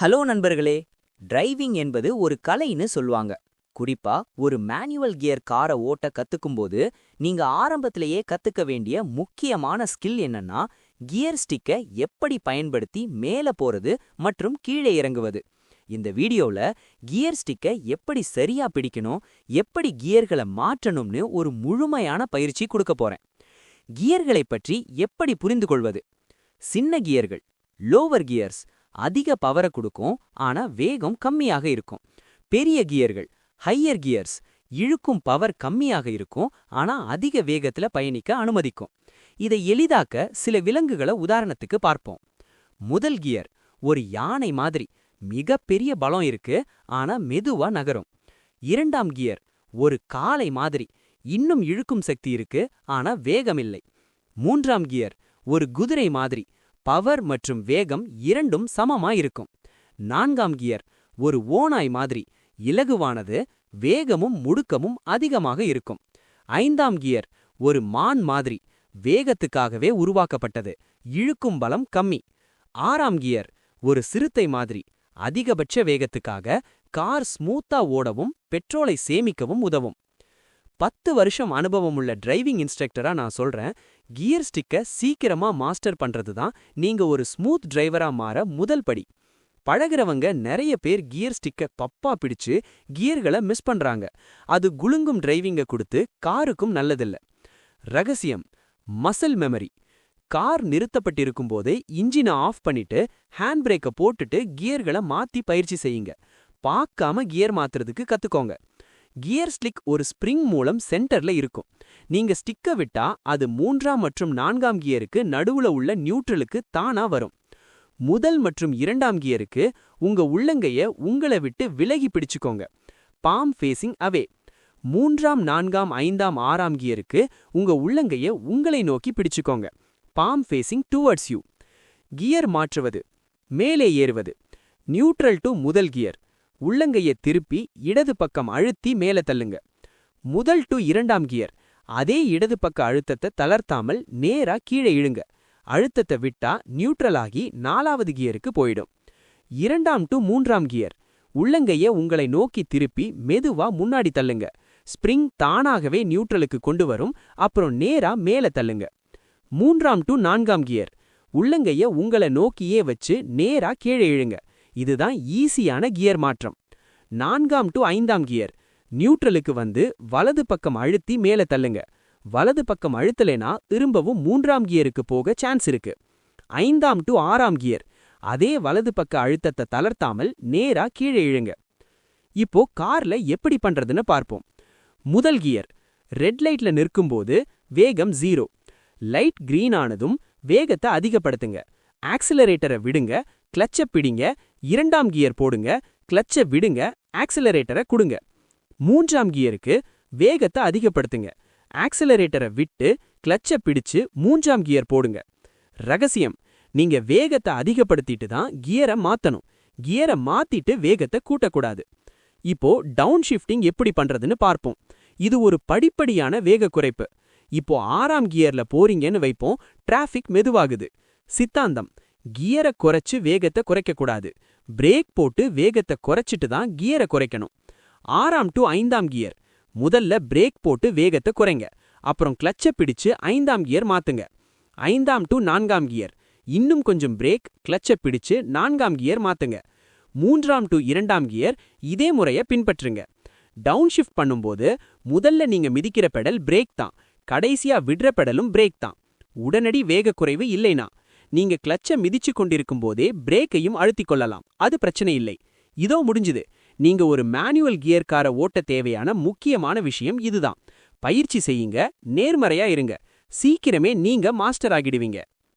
Hello நண்பர்களே driving என்பது ஒரு கலைன்னு சொல்லுவாங்க. குறிப்பா ஒரு மேனுவல் கியர் காரை ஓட்ட கத்துக்கும்போது நீங்க ஆரம்பத்திலேயே கத்துக்க வேண்டிய முக்கியமான ஸ்கில் என்னன்னா கியர் ஸ்டிக்கை எப்படி பயன்படுத்தி மேல போறது மற்றும் கீழே இறங்குவது. இந்த வீடியோல கியர் ஸ்டிக்கை எப்படி சரியா பிடிக்கணும் எப்படி கியர்களை மாற்றணும்னு ஒரு முழுமையான பயிற்சி கொடுக்க போறேன். கியர்களை பற்றி எப்படி புரிந்து கொள்வது சின்ன கியர்கள் லோவர் கியர்ஸ் அதிக பவரை கொடுக்கும் ஆனா வேகம் கம்மியாக இருக்கும். பெரிய கியர்கள் ஹையர் கியர்ஸ் இழுக்கும் பவர் கம்மியாக இருக்கும் ஆனா அதிக வேகத்துல பயணிக்க அனுமதிக்கும். இதை எளிதாக்க சில விலங்குகளை உதாரணத்துக்கு பார்ப்போம். முதல் கியர் ஒரு யானை மாதிரி மிக பெரிய பலம் இருக்கு ஆனா மெதுவா நகரும். இரண்டாம் கியர் ஒரு காலை மாதிரி இன்னும் இழுக்கும் சக்தி இருக்கு ஆனா வேகமில்லை. மூன்றாம் கியர் ஒரு குதிரை மாதிரி பவர் மற்றும் வேகம் இரண்டும் சமமா இருக்கும் நான்காம் கியர் ஒரு ஓனாய் மாதிரி இலகுவானது வேகமும் முடுக்கமும் அதிகமாக இருக்கும். ஐந்தாம் கியர் ஒரு மான் மாதிரி வேகத்துக்காகவே உருவாக்கப்பட்டது இழுக்கும் பலம் கம்மி. ஆறாம் கியர் ஒரு சிறுத்தை மாதிரி அதிகபட்ச வேகத்துக்காக கார் ஸ்மூத்தா ஓடவும் பெட்ரோலை சேமிக்கவும் உதவும். பத்து வருஷம் அனுபவம் உள்ள டிரைவிங் இன்ஸ்ட்ரக்டரா நான் சொல்றேன். கியர் ஸ்டிக்கை சீக்கிரமா மாஸ்டர் பண்றது தான் நீங்க ஒரு ஸ்மூத் டிரைவரா மாற முதல் படி. பழகிறவங்க நிறைய பேர் கியர் ஸ்டிக்கை பப்பா பிடிச்சு கியர்களை மிஸ் பண்றாங்க. அது குலுங்கும் டிரைவிங்க கொடுத்து காருக்கும் நல்லதில்ல. ரகசியம் மசில் மெமரி கார் நிறுத்தப்பட்டிருக்கும் போதே இன்ஜினை ஆஃப் பண்ணிட்டு ஹேண்ட் பிரேக்கை போட்டுட்டு கியர்களை மாத்தி பயிற்சி செய்யுங்க. பார்க்காம கியர் மாத்துறதுக்கு கத்துக்கோங்க. கியர் ஸ்லிக் ஒரு ஸ்ப்ரிங் மூலம் சென்டர்ல இருக்கும். நீங்க ஸ்டிக்க விட்டா அது மூன்றாம் மற்றும் நான்காம் கியருக்கு நடுவுல உள்ள நியூட்ரலுக்கு தானா வரும். முதல் மற்றும் இரண்டாம் கியருக்கு உங்க உள்ளங்கைய உங்களை விட்டு விலகி பிடிச்சுக்கோங்க. பாம் ஃபேசிங் அவே மூன்றாம் நான்காம் ஐந்தாம் ஆறாம் கியருக்கு உங்க உள்ளங்கைய உங்களை நோக்கி பிடிச்சுக்கோங்க. Palm facing towards you gear மாற்றுவது. மேலே ஏறுவது. நியூட்ரல் டு முதல் கியர். உள்ளங்கைய திருப்பி இடது பக்கம் அழுத்தி மேல தள்ளுங்க. முதல் டு இரண்டாம் கியர். அதே இடது பக்க அழுத்தத்தை தளர்த்தாமல் நேரா கீழே இழுங்க. அழுத்தத்தை விட்டா நியூட்ரல் ஆகி நாலாவது கியருக்கு போயிடும். இரண்டாம் டு மூன்றாம் கியர். உள்ளங்கைய உங்களை நோக்கி திருப்பி மெதுவா முன்னாடி தள்ளுங்க. ஸ்ப்ரிங் தானாகவே நியூட்ரலுக்கு கொண்டு வரும். அப்புறம் நேரா மேல தள்ளுங்க. மூன்றாம் டு நான்காம் கியர். உள்ளங்கைய உங்களை நோக்கியே வச்சு நேரா கீழே இழுங்க. இதுதான் ஈஸியான கியர் மாற்றம். நான்காம் டு ஐந்தாம் கியர். நியூட்ரலுக்கு வந்து வலது பக்கம் அழுத்தி மேல தள்ளுங்க. வலது பக்கம் அழுத்தலைனா திரும்பவும் மூன்றாம் கியருக்கு போக சான்ஸ் இருக்கு. ஐந்தாம் டு ஆறாம் கியர். அதே வலது பக்க அழுத்தத்தை தளர்த்தாமல் நேரா கீழே இழுங்க. இப்போ கார்ல எப்படி பண்றதுன்னு பார்ப்போம். முதல் கியர். ரெட் லைட்ல நிற்கும்போது வேகம் ஜீரோ லைட் கிரீன் ஆனதும் வேகத்தை அதிகப்படுத்துங்க. ஆக்சிலரேட்டரை விடுங்க. கிளச்ச பிடிங்க. இரண்டாம் கியர் போடுங்க கிளச்ச விடுங்க ஆக்சிலரேட்டரை கொடுங்க. மூன்றாம் கியருக்கு வேகத்தை அதிகப்படுத்துங்க. ஆக்சிலரேட்டரை விட்டு கிளச்ச பிடிச்சு மூன்றாம் கியர் போடுங்க. ரகசியம் நீங்க வேகத்தை அதிகப்படுத்திட்டு தான் கியரை மாத்தணும். கியரை மாத்திட்டு வேகத்தை கூட்டக்கூடாது. இப்போ டவுன் ஷிஃப்டிங் எப்படி பண்றதுன்னு பார்ப்போம். இது ஒரு படிப்படியான வேக குறைப்பு இப்போ ஆறாம் கியர்ல போறீங்கன்னு வைப்போம் டிராஃபிக் மெதுவாகுது. சித்தாந்தம் கியரை குறைச்சு வேகத்தை குறைக்கக்கூடாது. பிரேக் போட்டு வேகத்தை குறைச்சிட்டு தான் கியரை குறைக்கணும். ஆறாம் டு ஐந்தாம் கியர். முதல்ல பிரேக் போட்டு வேகத்தை குறைங்க. அப்புறம் கிளச்ச பிடிச்சு ஐந்தாம் கியர் மாத்துங்க. ஐந்தாம் டு நான்காம் கியர். இன்னும் கொஞ்சம் பிரேக் கிளச்ச பிடிச்சு நான்காம் கியர் மாத்துங்க. மூன்றாம் டு இரண்டாம் கியர் இதே முறைய பின்பற்றுங்க. டவுன் ஷிஃப்ட் பண்ணும்போது முதல்ல நீங்க மிதிக்கிற பெடல் பிரேக் தான். கடைசியா விடுற பெடலும் பிரேக் தான். உடனடி வேக குறைவு இல்லைனா. நீங்க கிளச்ச மிதிச்சு கொண்டிருக்கும் போதே பிரேக்கையும் அழுத்திக் கொள்ளலாம். அது பிரச்சனை இல்லை. இதோ முடிஞ்சுது. நீங்க ஒரு மேனுவல் கியர் காரை ஓட்ட தேவையான முக்கியமான விஷயம் இதுதான். பயிற்சி செய்யுங்க. நேர்மறையா இருங்க. சீக்கிரமே நீங்க மாஸ்டர் ஆகிடுவீங்க.